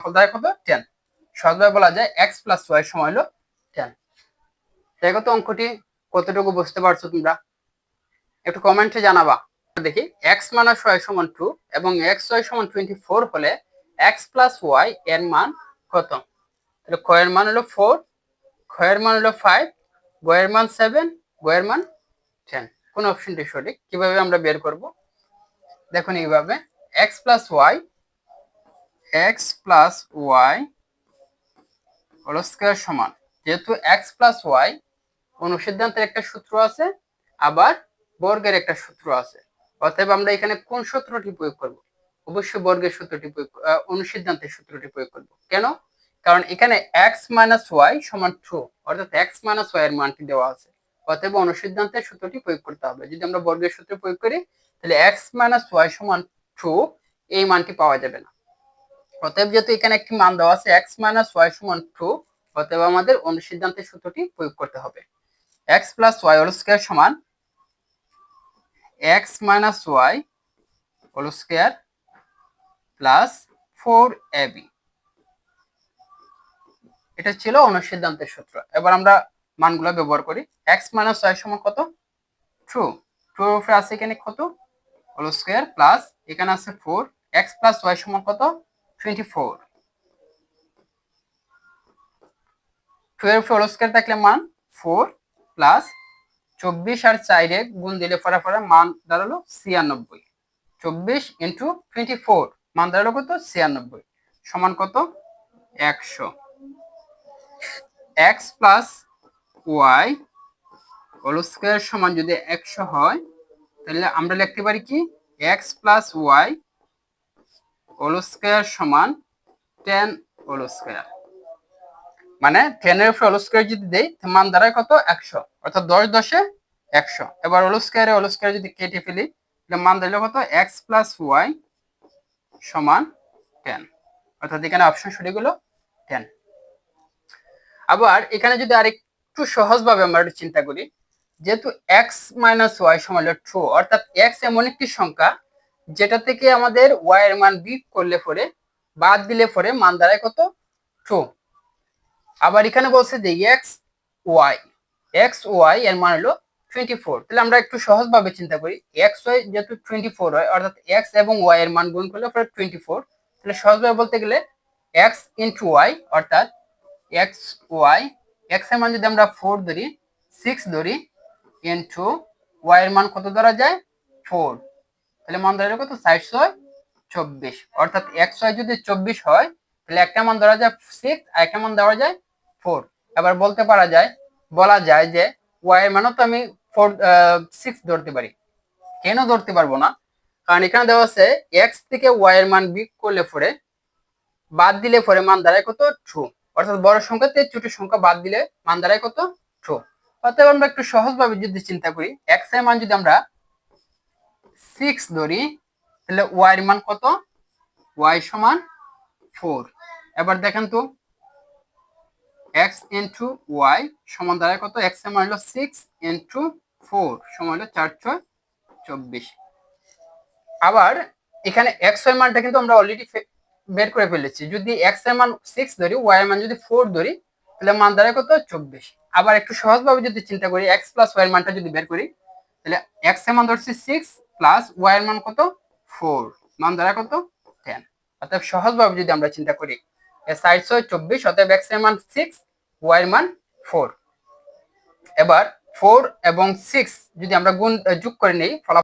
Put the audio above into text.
দ্বারা কত? টেন সহজভাবে বলা যায় এক্স প্লাস ওয়াই সমান হলো টেন দেখো তো অঙ্কটি কতটুকু বুঝতে পারছ তোমরা? একটু কমেন্টে জানাবা। দেখি এক্স মাইনাস ওয়াই সমান টু এবং এক্স ওয়াই সমান টোয়েন্টি ফোর হলে এক্স প্লাস ওয়াই এর মান কত? তাহলে কয়ের মান হলো ফোর ক্ষয়ের মান হলো ফাইভ গয়ের মান সেভেন গয়ের মান টেন কোন অপশনটি সঠিক? কীভাবে আমরা বের করব? দেখুন এইভাবে। X plus y x plus y whole square সমান। যেহেতু এক্স প্লাস ওয়াই অনুসিদ্ধান্তের একটা সূত্র আছে, আবার বর্গের একটা সূত্র আছে। অতএব আমরা এখানে কোন সূত্রটি প্রয়োগ করব? অবশ্যই বর্গের সূত্রটি প্রয়োগ অনুসিদ্ধান্তের সূত্রটি প্রয়োগ করব। কেন? কারণ এখানে এক্স মাইনাস ওয়াই সমান ট্রু অর্থাৎ এক্স মাইনাস ওয়াই এর মানটি দেওয়া আছে। অতএব অনুসিদ্ধান্তের সূত্রটি প্রয়োগ করতে হবে। যদি আমরা বর্গের সূত্র প্রয়োগ করি, তাহলে এক্স মাইনাস ওয়াই সমান ট্রু এই মানটি পাওয়া যাবে না। অতএব যেহেতু এখানে একটি মান দেওয়া আছে এক্স মাইনাস ওয়াই সমান ট্রু অতএব আমাদের অনুসিদ্ধান্তের সূত্রটি প্রয়োগ করতে হবে। X plus y whole square সমান x minus y whole square plus four AB এটা ছিল অনুসিদ্ধান্তের সূত্র। এবার আমরা মানগুলো ব্যবহার করি। এক্স মাইনাস ওয়াই সমান কত? ট্রু ট্রু উপরে আছে এখানে কত? হোল স্কোয়ার প্লাস এখানে আছে ফোর এক্স প্লাস ওয়াই সমান কত? Twenty four twelve whole square থাকলে মান ফোর প্লাস চব্বিশ আর চাইরে গুণ দিলে ফরা ফরা মান দাঁড়াল ছিয়ানব্বই। চব্বিশ ইন্টু টোয়েন্টি ফোর মান দাঁড়াল কত? ছিয়ানব্বই। সমান কত? একশো। এক্স প্লাস ওয়াই হোল সমান যদি একশো হয়, তাহলে আমরা লিখতে পারি কি? এক্স প্লাস ওয়াই স্কোয়ার সমান টেন হোল স্কোয়ার। মানে টেনের উপরে হোল স্কোয়ার যদি দেই মান দাঁড়ায় কত? একশো। অর্থাৎ দশ দশে একশো। এবার হোল স্কোয়ারে হোল স্কোয়ার যদি কেটে ফেলি, তাহলে মান দাঁড়াল কত? এক্স প্লাস ওয়াই সমান টেন অর্থাৎ এখানে অপশন সঠিক হলো টেন আবার এখানে যদি আরেকটু সহজভাবে আমরা একটু চিন্তা করি, যেহেতু এক্স মাইনাস ওয়াই সমান ট্রু অর্থাৎ এক্স এমন একটি সংখ্যা যেটা থেকে আমাদের ওয়াই এর মান বিয়োগ করলে পরে, বাদ দিলে পরে মান দাঁড়ায় কত? ট্রু আবার এখানে বলছে যে এক্স ওয়াই এক্স ওয়াই এর মান হলো টোয়েন্টি ফোর তাহলে আমরা একটু সহজভাবে চিন্তা করি। এক্স ওয়াই যেহেতু টোয়েন্টি ফোর হয়, অর্থাৎ এক্স এবং ওয়াই এর মান গুণ করলে পরে টোয়েন্টি ফোর তাহলে সহজভাবে বলতে গেলে এক্স ইন্টু ওয়াই অর্থাৎ এক্স ওয়াই এক্সের মান যদি আমরা ফোর ধরি সিক্স ধরি ইন্টু ওয়াই এর মান কত ধরা যায়? ফোর তাহলে মান ধরা কত চারশো চব্বিশ। অর্থাৎ এক্স ওয়াই যদি চব্বিশ হয়, তাহলে একটা মান ধরা যায় সিক্স আর একটা মান ধরা যায় ফোর এবার বলতে পারা যায়, বলা যায় যে ওয়াই এর মানও তো আমি ফোর সিক্স ধরতে পারি। কেন ধরতে পারব না? কারণ এখানে দেওয়া আছে এক্স থেকে ওয়াই এর মান বিয়োগ করলে পরে বাদ দিলে পরে মান দাঁড়ায় কত ট্রু অর্থাৎ বড় সংখ্যাতে ছোট সংখ্যা বাদ দিলে মান দাঁড়ায় কত ট্রু অতএব আমরা একটু সহজভাবে যদি চিন্তা করি এক্সের মান যদি আমরা সিক্স ধরি, তাহলে ওয়াই এর মান কত? ওয়াই সমান ফোর এবার দেখেন তো এক্স ইন্টু ওয়াই সমান দাঁড়ায় কত? এক্সের মান হলো সিক্স ইন্টু ফোর সমান হলো চার ছয় চব্বিশ। আবার এখানে এক্সের মানটা কিন্তু আমরা অলরেডি বের করে ফেলেছি। যদি এক্সের মান সিক্স ধরি ওয়াই এর মান যদি ফোর ধরি, তাহলে মান দাঁড়ায় কত? চব্বিশ। আবার একটু সহজভাবে যদি চিন্তা করি এক্স প্লাস ওয়াই এর মানটা যদি বের করি তাহলে এক্সের মান ধরছি সিক্স প্লাস ওয়াই এর মান কত? ফোর মান দ্বারা কত? টেন অর্থাৎ সহজভাবে যদি আমরা চিন্তা করি সাইডশো চব্বিশ, অতএব এক্সের মান সিক্স ওয়াই এর মান ফোর এবার ফোর এবং সিক্স যদি আমরা গুণ যোগ করে নিই, ফলাফল